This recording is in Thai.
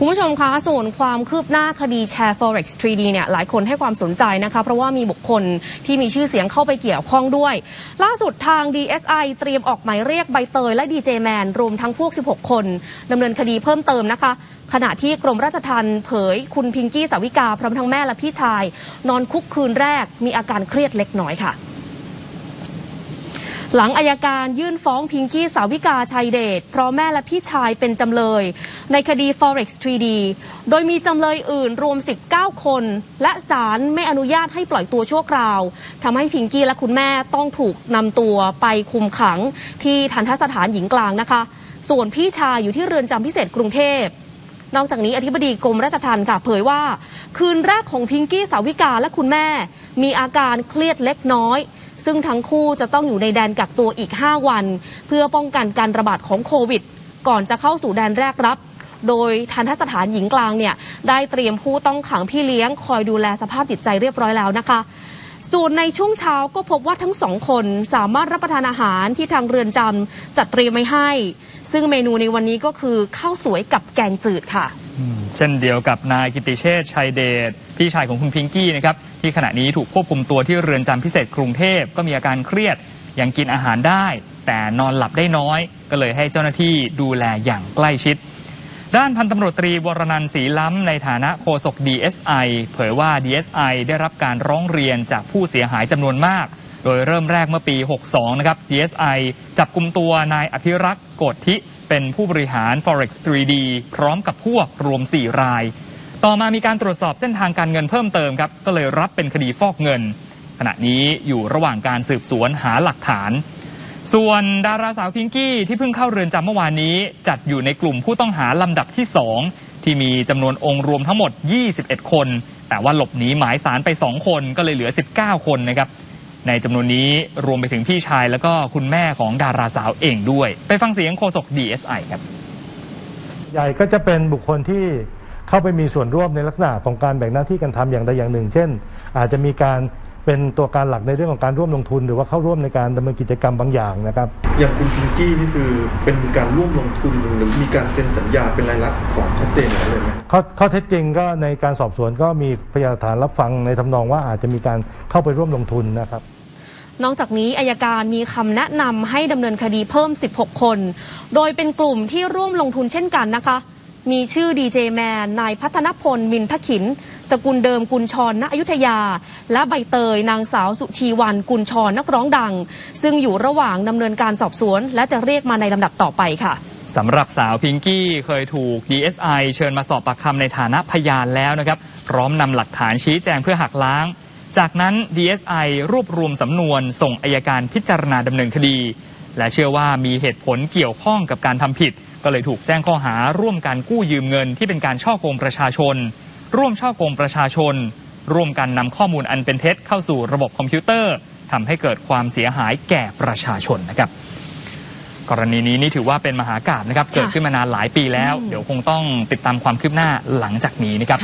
คุณผู้ชมคะส่วนความคืบหน้าคดีแชร์ forex 3D เนี่ยหลายคนให้ความสนใจนะคะ เพราะว่ามีบุคคลที่มีชื่อเสียงเข้าไปเกี่ยวข้องด้วย ล่าสุดทาง DSI เตรียมออกหมายเรียกใบเตยและดีเจแมนรวมทั้งพวก 16 คนดำเนินคดีเพิ่มเติมนะคะ ขณะที่กรมราชทัณฑ์เผยคุณพิงกี้สาวิกา พร้อมทั้งแม่และพี่ชาย นอนคุกคืนแรกมีอาการเครียดเล็กน้อยค่ะ หลังอายการยื่นฟ้องพิงกี้สาวิกาชัยเดชเพราะแม่และพี่ชายเป็นจำเลย ในคดี forex 3D โดยมีจำเลยอื่นรวม 19 คน และศาลไม่อนุญาตให้ปล่อยตัวชั่วคราวทำให้พิงกี้และคุณแม่ต้องถูกนำตัวไปคุมขังที่ทันทสถานหญิงกลางนะคะ ส่วนพี่ชายอยู่ที่เรือนจำพิเศษกรุงเทพนอกจากนี้อธิบดีกรมราชทัณฑ์ค่ะเผยว่า คืนแรกของพิงกี้สาวิกาและคุณแม่ มีอาการเครียดเล็กน้อย ซึ่งทั้งคู่จะต้องอยู่ในแดนกักตัวอีก 5 วัน เพื่อป้องกันการระบาดของโควิด ก่อนจะเข้าสู่แดนแรกรับ โดยทันทสถานหญิงกลางเนี่ยได้เตรียมผู้ต้องขังพี่เลี้ยง คอยดูแลสภาพจิตใจเรียบร้อยแล้วนะคะส่วนในช่วงเช้าก็พบว่าทั้งสองคนสามารถรับประทานอาหารที่ทางเรือนจำจัดเตรียมไว้ให้ ซึ่งเมนูในวันนี้ก็คือข้าวสวยกับแกงจืดค่ะ เช่นเดียวกับนายกิติเชษชัยเดชพี่ชายของคุณพิงกี้นะครับที่ขณะนี้ถูกควบคุมตัวที่เรือนจำพิเศษกรุงเทพก็มีอาการเครียดยังกินอาหารได้ แต่นอนหลับได้น้อย ก็เลยให้เจ้าหน้าที่ดูแลอย่างใกล้ชิด ด้านพันตำรวจตรีวรนันท์ศรีล้ำในฐานะโฆษก DSI เผยว่า DSI ได้รับการร้องเรียนจากผู้เสียหายจำนวนมาก โดยเริ่มแรกเมื่อปี 62 นะครับ DSI จับกลุ่มตัวนายอภิรักษ์โกฏทิ เป็นผู้บริหาร Forex 3D พร้อมกับพวกรวม 4 ราย ต่อมามีการตรวจสอบเส้นทางการเงินเพิ่มเติมครับ ก็เลยรับเป็นคดีฟอกเงิน ขณะนี้อยู่ระหว่างการสืบสวนหาหลักฐาน ส่วนดาราสาวพิงกี้ที่เพิ่งเข้าเรือนจำเมื่อวานนี้ จัดอยู่ในกลุ่มผู้ต้องหาลำดับที่ 2 ที่มีจำนวนองค์รวมทั้งหมด 21 คน แต่ว่าหลบหนีหมายสารไป 2 คนก็เลยเหลือ 19 คนนะครับ ในจำนวนนี้รวมไปถึงพี่ชายแล้วก็คุณแม่ของดาราสาวเองด้วย ไปฟังเสียงโฆษก DSI ครับ ใหญ่ก็จะเป็นบุคคลที่เข้าไปมีส่วนร่วมในลักษณะของการแบ่งหน้าที่กันทำอย่างใดอย่างหนึ่ง เช่น อาจจะมีการ เป็นตัวการหลักในเรื่องของการร่วมลงทุน หรือว่าเข้าร่วมในการดำเนินกิจกรรมบางอย่างนะครับ อย่างคุณพิงกี้นี่คือเป็นการร่วมลงทุนหรือมีการเซ็นสัญญาเป็นรายลักษณ์อักษรชัดเจนอย่างนั้นเลยไหมข้อข้อเท็จจริงก็ในการสอบสวนก็มีพยานหลักฐานรับฟังในทำนองว่าอาจจะมีการเข้าไปร่วมลงทุนนะครับนอกจากนี้อายการมีคำแนะนำให้ดำเนินคดีเพิ่ม 16 คน โดยเป็นกลุ่มที่ร่วมลงทุนเช่นกันนะคะ มีชื่อดีเจแมนนายพัฒนพลมินทขิน สกุลเดิมกุลชรณอยุธยา และใบเตยนางสาวสุชีวันกุลชรนักร้องดัง ซึ่งอยู่ระหว่างดำเนินการสอบสวน และจะเรียกมาในลำดับต่อไปค่ะสำหรับสาวพิงกี้เคยถูก DSI เชิญมาสอบปากคำในฐานะพยานแล้วนะครับ พร้อมนำหลักฐานชี้แจงเพื่อหักล้าง จากนั้น DSI รวบรวมสำนวน ส่งอายการพิจารณาดำเนินคดี และเชื่อว่ามีเหตุผลเกี่ยวข้องกับการทำผิด ก็เลยถูกแจ้งข้อหาร่วมการกู้ยืมเงินที่เป็นการช่อโกงประชาชน ร่วมช่อกงประชาชน ร่วมกันนำข้อมูลอันเป็นเท็จเข้าสู่ระบบคอมพิวเตอร์ทำให้เกิดความเสียหายแก่ประชาชนนะครับ กรณีนี้นี่ถือว่าเป็นมหากาบนะครับ เกิดขึ้นมานานหลายปีแล้ว เดี๋ยวคงต้องติดตามความคืบหน้าหลังจากนี้นะครับ